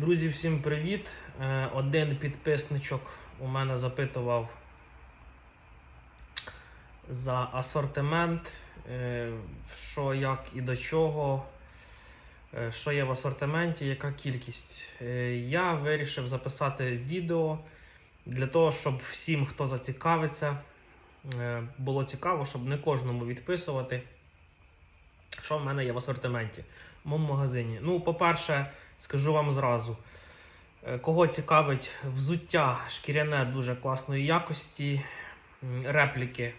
Друзі, всім привіт! Е, Один підписничок у мене запитував за асортимент, е, що, як і до чого, е, що є в асортименті, яка кількість. Я вирішив записати відео для того, щоб всім, хто зацікавиться, було цікаво, щоб не кожному відписувати, що в мене є в асортименті в моєму магазині. Ну, по-перше, скажу вам зразу. Е, Кого цікавить взуття шкіряне дуже класної якості, репліки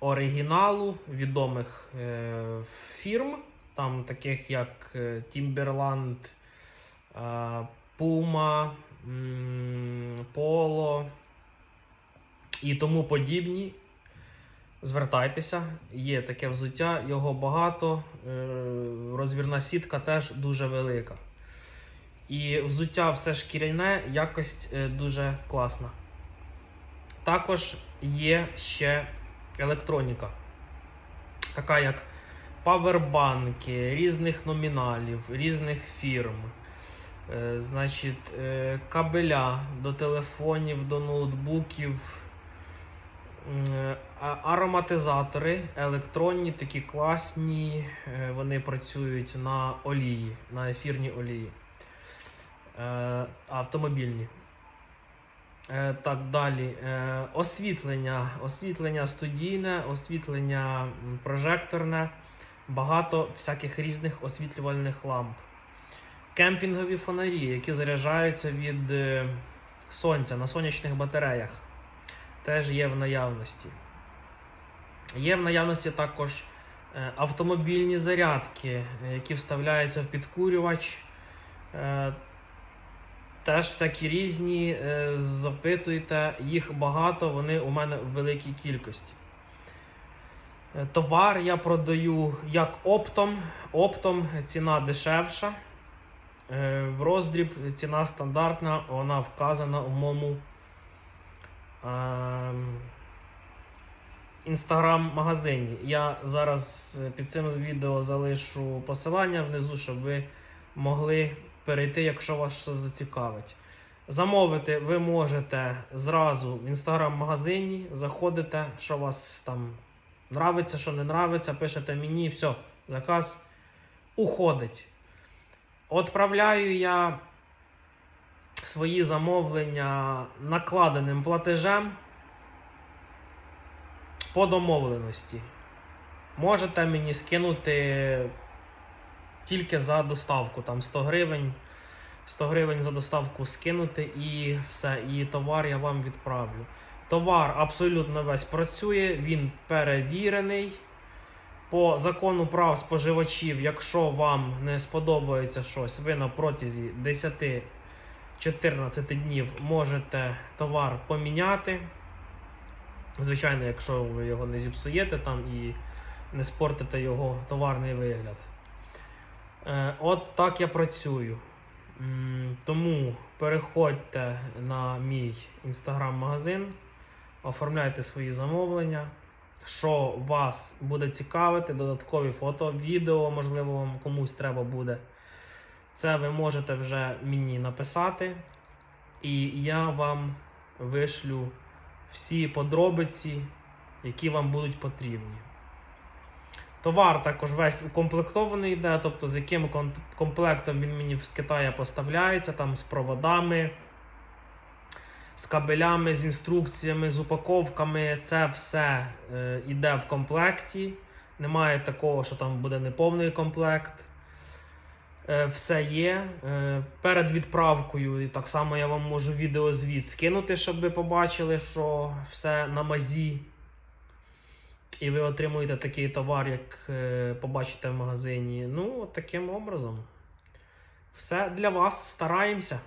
оригіналу відомих е, фірм, там таких як е, Timberland, е, Puma, Polo і тому подібні. Звертайтеся, є таке взуття, його багато, е, розмірна сітка теж дуже велика. І взуття все шкіряне, якость е, дуже класна. Також є ще електроніка, така як павербанки різних номіналів, різних фірм. Е, Значить, кабеля до телефонів, до ноутбуків. Е, Ароматизатори електронні, такі класні, е, вони працюють на олії, на ефірній олії. Е, Автомобільні. Так, далі. Освітлення. Освітлення студійне, освітлення прожекторне, багато всяких різних освітлювальних ламп. Кемпінгові фонарі, які заряджаються від сонця на сонячних батареях теж є в наявності. Є в наявності також е, автомобільні зарядки, е, які вставляються в підкурювач. Е, Теж всякі різні. Запитуйте, їх багато, вони у мене в великій кількості. Товар я продаю як оптом. Оптом ціна дешевша. В роздріб ціна стандартна, вона вказана у моєму інстаграм-магазині. Я зараз е, під цим відео залишу посилання внизу, щоб ви могли перейти, якщо вас щось зацікавить. Замовити ви можете зразу в інстаграм-магазині, заходите, що вас там нравиться, що не нравиться, пишете мені, все, заказ уходить. Отправляю я свої замовлення накладеним платежем по домовленості. Можете мені скинути тільки за доставку, там 100 гривень. 100 гривень за доставку скинути і все, і товар я вам відправлю. Товар абсолютно весь працює, він перевірений. По закону прав споживачів, якщо вам не сподобається щось, ви на протязі 10-14 днів можете товар поміняти. Звичайно, якщо ви його не зіпсуєте там і не спортите його товарний вигляд. Е, От так я працюю. Тому переходьте на мій інстаграм-магазин, оформляйте свої замовлення. Що вас буде цікавити, додаткові фото, відео, можливо, вам комусь треба буде. Це ви можете вже мені написати, і я вам вишлю всі подробиці, які вам будуть потрібні. Товар також весь укомплектований йде, тобто з яким комплектом він мені з Китаю поставляється, там з проводами, з кабелями, з інструкціями, з упаковками. Це все е, йде в комплекті. Немає такого, що там буде неповний комплект. Е, все є. Е, перед відправкою, і так само я вам можу відеозвіт скинути, щоб ви побачили, що все на мазі. І ви отримуєте такий товар, як е, побачите в магазині. Ну, таким образом. Все для вас стараємося.